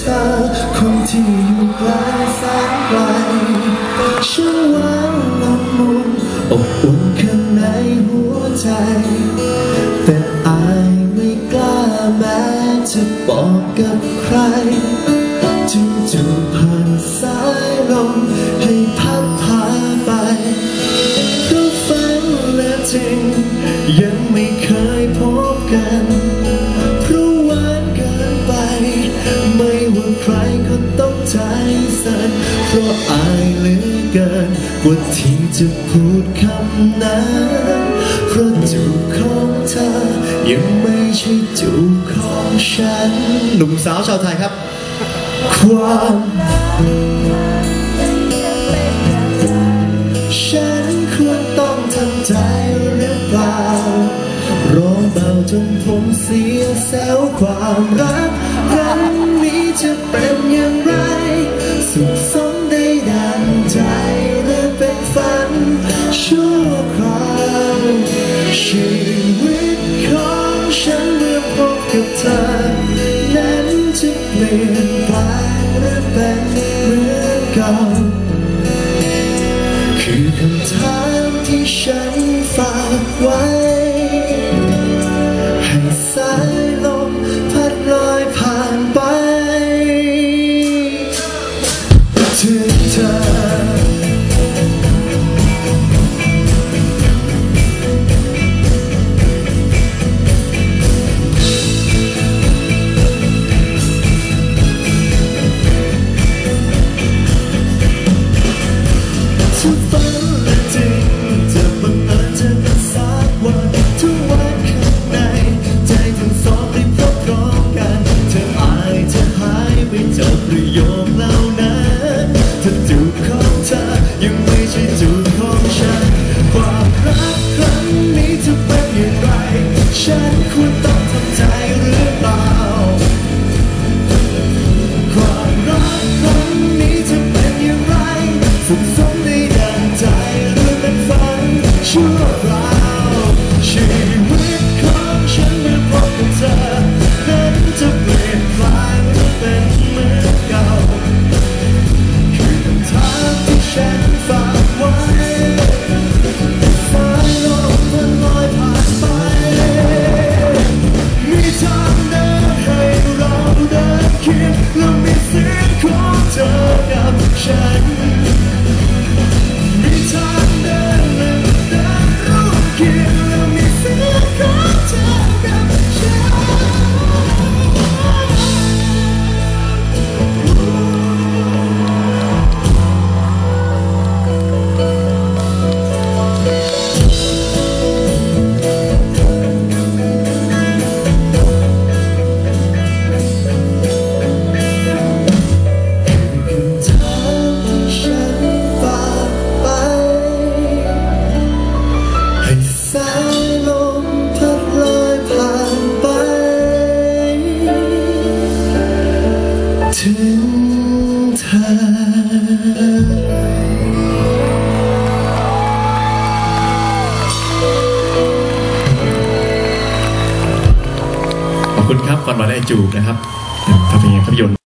เธอคนที่อยู่ไกลแสนไกลฉันหวังละมุนอบอุ่นข้างในหัวใจ แต่อายไม่กล้าแม้จะบอกกับใครจึงจูบผ่านสายลมให้พั ว่าที่จะพูดคำนั้นเพราะจูบของเธอ ยังไม่ใช่จูบของฉัน หนุ่มสาวชาวไทยครับ ความฉันควรต้องทำใจหรือเปล่า ร้องเบาจนผมเสียแซวความรักครั้งนี้จะเป็นอย่างไร สุขส ฉันเมื่อพบกับเธอ นั้นจะเปลี่ยนแปลงหรือเป็นเหมือนเก่าคือคำถามที่ฉันฝากไว้ ไปจากประโยคเล่า ขอบคุณครับก่อนมาได้จูบนะครับภาพยนตร์ภาพยน